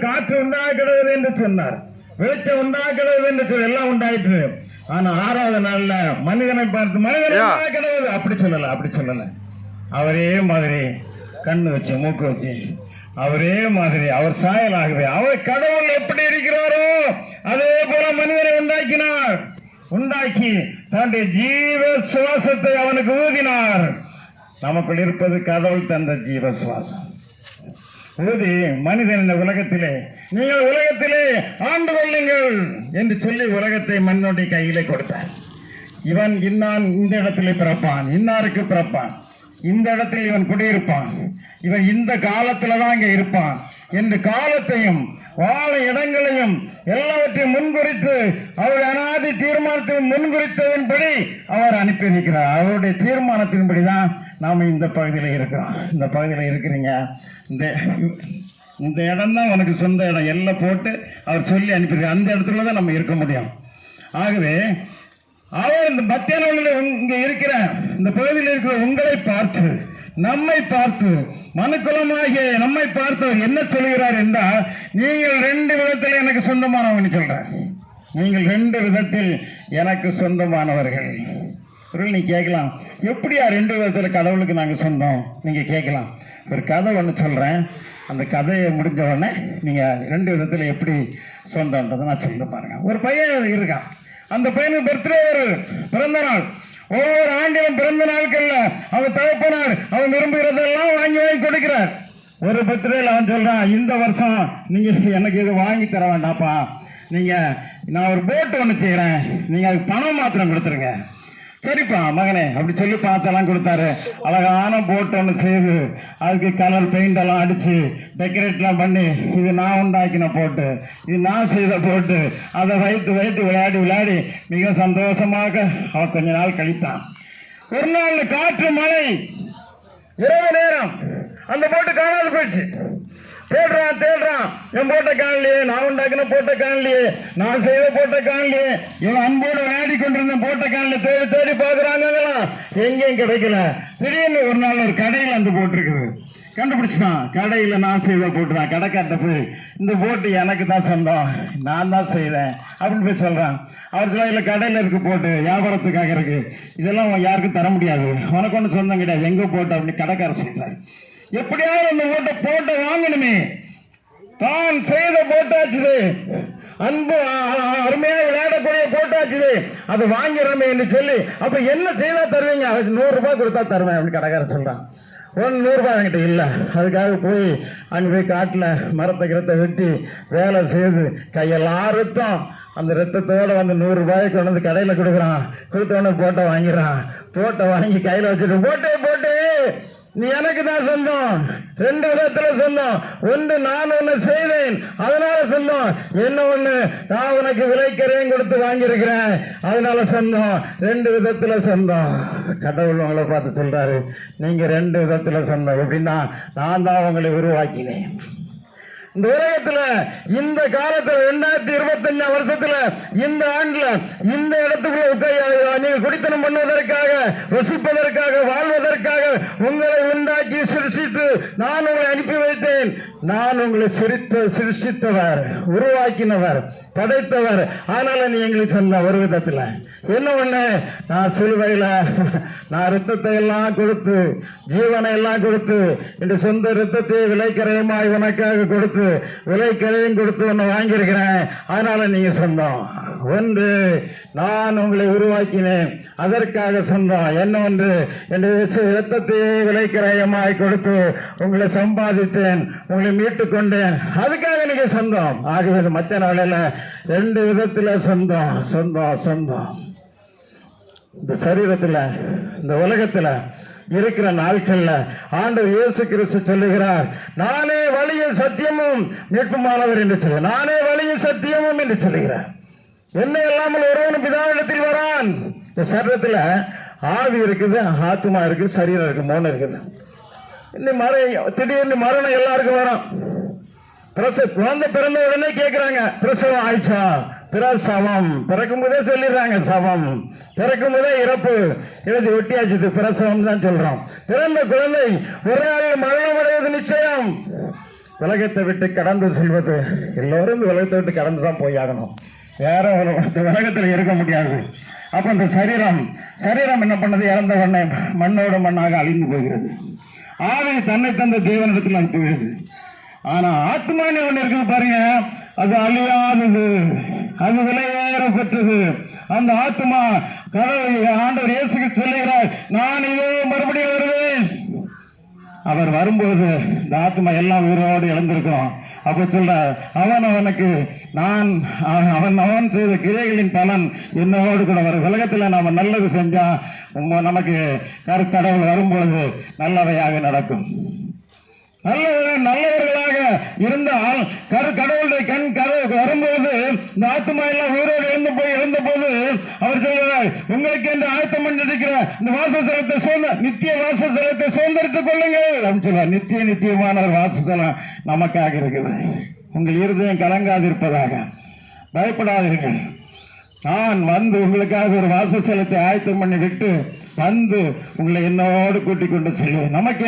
காற்று உண்டாகிறது என்று சொன்னார். வெளிச்சம் உண்டாகிறது என்று சொல்லி எல்லாம் உண்டாயிற்று. ஆனா ஆறாவது நாள்ல மனிதனை பார்த்து மனிதனை. உண்டாகிறது. அப்படி சொல்லல அப்படி சொல்லல. அவரே மாதிரி கண்ணு வச்சு மூக்கு வச்சு அவரே மாதிரி அவர் சாயலாகவே அவர் கடவுள் எப்படி இருக்கிறாரோ அதே போல மனிதனை உண்டாக்கினார். உண்டாக்கி தன்னுடைய ஜீவ சுவாசத்தை அவனுக்கு ஊதினார். நமக்குள் இருப்பது கடவுள் தந்த ஜீவ சுவாசம் ஊதி மனிதன் இந்த உலகத்திலே. நீங்கள் உலகத்திலே ஆண்டு கொள்ளுங்கள் என்று சொல்லி உலகத்தை மண்ணுடைய கையிலே கொடுத்தார். இவன் இன்னான் இந்த இடத்திலே பிறப்பான் இன்னாருக்கு பிறப்பான். இந்த இடத்தில் இவன் குடியிருப்பான். இவன் இந்த காலத்துல தான் இங்க இருப்பான். இன்று காலத்தையும் வாழ இடங்களையும் எல்லாவற்றையும் முன்குறித்து அவருடைய அனாதி தீர்மானத்தின் முன்குறித்ததன்படி அவர் அனுப்பி இருக்கிறார் அவருடைய தீர்மானத்தின்படி தான் நாம் இந்த பகுதியில் இருக்கிறோம். இந்த பகுதியில் இருக்கிறீங்க. இந்த இந்த இடம் தான் உனக்கு சொந்த இடம். எல்லாம் போட்டு அவர் சொல்லி அனுப்பியிருக்க அந்த இடத்துல தான் நம்ம இருக்க முடியும். ஆகவே அவர் இந்த மத்திய நாளில் இங்கே இருக்கிற இந்த பகுதியில் இருக்கிற உங்களை பார்த்து நம்மை பார்த்து மனுக்குலமாகிய நம்மை பார்த்து என்ன சொல்கிறார் என்றால் நீங்கள் ரெண்டு விதத்தில் எனக்கு சொந்தமானவன் சொல்றார். நீங்கள் ரெண்டு விதத்தில் எனக்கு சொந்தமானவர்கள். பொருள் நீ கேட்கலாம். எப்படியா ரெண்டு விதத்தில் கடவுளுக்கு நாங்கள் சொந்தம்? நீங்கள் கேட்கலாம். ஒரு கதை ஒன்று சொல்கிறேன் அந்த கதையை முடிஞ்ச உடனே நீங்கள் ரெண்டு விதத்தில் எப்படி சொந்தம்ன்றதை நான் சொல்ல பாருங்க. ஒரு பையன் இருக்கான். அந்த பையனுக்கு பர்த்டே ஒரு பிறந்த நாள். ஒவ்வொரு ஆண்டிலும் பிறந்த நாட்கள்ல அவன் தகப்பனார் அவன் விரும்புகிறதெல்லாம் வாங்கி வாங்கி கொடுக்கிறார். ஒரு பர்த்டேல அவன் சொல்றான் இந்த வருஷம் நீங்க எனக்கு இது வாங்கி தர வேண்டாப்பா நீங்க நான் ஒரு போட்டு ஒன்று செய்கிறேன் நீங்க அதுக்கு பணம் மாத்திரம் கொடுத்துருங்க. சரிப்பா மகனே அப்படி சொல்லி பார்த்தெல்லாம் கொடுத்தாரு. அழகான போட் ஒன்று செய்து அதுக்கு கலர் பெயிண்ட் எல்லாம் அடிச்சு டெக்கரேட்லாம் பண்ணி இது நான் உண்டாக்கின போட்டு இது நான் செய்த போட்டு அதை வைத்து வைத்து விளையாடி விளையாடி மிக சந்தோஷமாக அவன் கொஞ்ச நாள் கழித்தான். ஒரு நாள் காற்று மழை இரவு நேரம் அந்த போட்டு காணாது போயிடுச்சு. தேடுறான் தேடுறான். என் போட்ட காணலையே நான் உண்டாக்குன போட்ட காணலையே நான் செய்த போட்ட காணலையே. இவன் அன்போடு விளையாடி கொண்டிருந்த போட்ட காணல தேடி தேடி பாக்குறாங்கலாம் எங்கேயும் கிடைக்கல. திடீர்னு ஒரு நாள் ஒரு கடையில் அந்த போட்டிருக்குது. கண்டுபிடிச்சான் கடையில் நான் செய்த போட்டுதான். கடைக்கார்ட்ட போய் இந்த போட்டு எனக்கு தான் சொந்தம். நான் தான் செய்தேன். அப்படின்னு போய் சொல்கிறான் அவர் சொல்ல இல்லை கடையில் இருக்கு போட்டு. வியாபாரத்துக்காக இருக்கு. இதெல்லாம் யாருக்கும் தர முடியாது. உனக்கு ஒன்று சொந்தம் கிடையாது. எங்கே போட்டு? அப்படின்னு கடைக்காரர் சொல்கிறார் எப்படியாவது அந்த ஓட்டை போட்ட வாங்கணுமே. தான் செய்த போட்டாச்சுது. அன்பு அருமையா விளையாடக்கூடிய போட்டாச்சுது. அது வாங்கிடணுமே என்று சொல்லி அப்ப என்ன செய்தா தருவீங்க? அதுக்கு நூறு ரூபாய் கொடுத்தா தருவேன் அப்படின்னு கடைக்காரன் சொல்றான். ஒன்று நூறுரூபா என்கிட்ட இல்லை. அதுக்காக போய் அங்கே போய் காட்டில் மரத்தை கிரத்தை வெட்டி வேலை செய்து கையெல்லாம் ரத்தம் அந்த ரத்தத்தோடு வந்து நூறுரூபாய்க்கு கொண்டு வந்து கடையில் கொடுக்குறான். கொடுத்த உடனே போட்டை வாங்கிடுறான். போட்டை வாங்கி கையில் வச்சுட்டு போட்டே போட்டு! நீ எனக்கு தான் சொந்தம். ரெண்டு விதத்துல சொந்தம். ஒன்று நான் உன்னை செய்தேன் அதனால சொந்தம். என்ன ஒண்ணு? நான் உனக்கு விலைக்கரையும் கொடுத்து வாங்கியிருக்கிறேன். அதனால சொந்தம். ரெண்டு விதத்துல சொந்தம். கடவுள் உங்களை பார்த்து சொல்றாரு. நீங்க ரெண்டு விதத்துல சொந்தம். எப்படின்னா நான் தான் உங்களை உருவாக்கினேன். இந்த உலகத்துல இந்த காலத்துல ரெண்டாயிரத்தி இருபத்தஞ்சாம் வருஷத்துல இந்த ஆண்டுல இந்த இடத்துக்குள்ள உட்கார நீங்க குடித்தனம் பண்ணுவதற்காக வசிப்பதற்காக வாழ்வதற்காக உங்களை உண்டாக்கி சிரிசித்து நான் உங்களை அனுப்பி நான் உங்களை சிரித்த சிருஷ்டித்தவர் உருவாக்கினவர் படைத்தவர். அதனால நீ எங்களுக்கு சொன்ன ஒரு விதத்துல என்ன ஒண்ணு? நான் சிலுவையில நான் ரத்தத்தை எல்லாம் கொடுத்து ஜீவனை எல்லாம் கொடுத்து என் சொந்த ரத்தத்தை விலைக்கரையமாய் உனக்காக கொடுத்து விலைக்கரையும் கொடுத்து உன்னை வாங்கியிருக்கிறேன். அதனால நீங்க சொன்னோம். ஒன்று நான் உங்களை உருவாக்கினேன். அதற்காக சொந்தம் என்ன ஒன்று? என்று ரத்தத்தையே விலைக்கரையமாய் கொடுத்து உங்களை சம்பாதித்தேன் உங்களை மீட்டு கொண்டேன். அதுக்காக நீங்க சொந்தம். ஆகவே மற்ற நாளில் ரெண்டு விதத்தில் சொந்தம் சொந்தம் சொந்தம் இந்த சரீரத்தில் இந்த உலகத்தில் இருக்கிற நாட்கள்ல ஆண்டவர் இயேசு கிறிஸ்து சொல்லுகிறார் நானே வழியும் சத்தியமும் மீட்புமானவர் என்று சொல்லு நானே வழியும் சத்தியமும் என்று சொல்லுகிறார். என்ன இல்லாமல் ஒருவனும் பிதாவிடத்தில் வரான். இந்த சரீரத்தில் ஆவி இருக்குது ஆத்மா இருக்குது சரீரம் இருக்கு மோனம் இருக்குது. இன்னும் மர திடீர்னு மரணம் எல்லாருக்கும் வரும். பிரசவ குழந்தை பிறந்த உடனே கேக்குறாங்க பிரசவம் ஆயிடுச்சா? பிரசவம் பிறக்கும் போதே சொல்லிடுறாங்க சவம் பிறக்கும் போதே இறப்பு. எழுதி ஒட்டியாச்சு பிரசவம் தான் சொல்றோம். பிறந்த குழந்தை ஒரு நாள் மரணம் அடைவது நிச்சயம். உலகத்தை விட்டு கடந்து செல்வது எல்லோரும் இந்த உலகத்தை விட்டு கடந்து தான் போய் ஆகணும். வேற ஒரு இந்த உலகத்தில் இருக்க முடியாது. அப்போ இந்த சரீரம் சரீரம் என்ன பண்ணது? இறந்த உடனே மண்ணோட மண்ணாக அழிந்து போகிறது. ஆவி தன்னை தந்த தேவனிடத்தில் அது போயிடுது ஆனா ஆத்மானி ஒண்ணு இருக்குது பாருங்க. அது அழியாதது. அது விலையேற பெற்றது அந்த ஆத்மா கடவுள் ஆண்டவர் இயேசுக்கு சொல்லுகிறார் நான் இதோ மறுபடியும் அவர் வரும்போது இந்த ஆத்மா எல்லாம் உயிரோடு இழந்திருக்கும் அப்ப சொல்றார் அவன் அவனுக்கு நான் அவன் அவன் அவன் செய்த கிரைகளின் பலன் என்னோடு கூட வரும். உலகத்தில் நாம நல்லது செஞ்சா நமக்கு கரு வரும்பொழுது நல்லவையாக நடக்கும். நல்லவர்கள் நல்லவர்களாக இருந்தால் கரு கடவுளுடைய கண் கரு வரும்போது இந்த ஆத்மா எல்லாம் உயிரோடு எழுந்து போய் எழுந்த போது அவர் சொல்கிறார் உங்களுக்கு என்று ஆயத்தம் பண்ணிருக்கிற இந்த வாசஸ்தலத்தை சுதந்திர நித்திய வாசஸ்தலத்தை சுதந்திரத்துக் கொள்ளுங்கள். அப்படின்னு சொல்றார் நித்திய நித்தியமான வாசஸ்தலம் நமக்காக இருக்குது. உங்கள் இருதயம் கலங்காதிருப்பதாக. பயப்படாதீர்கள். நான் வந்து உங்களுக்காக ஒரு வாசஸ்தலத்தை ஆயத்தம் பண்ணி விட்டு வந்து உங்களை என்னோடு கூட்டிக் கொண்டு செல்வேன். நமக்கு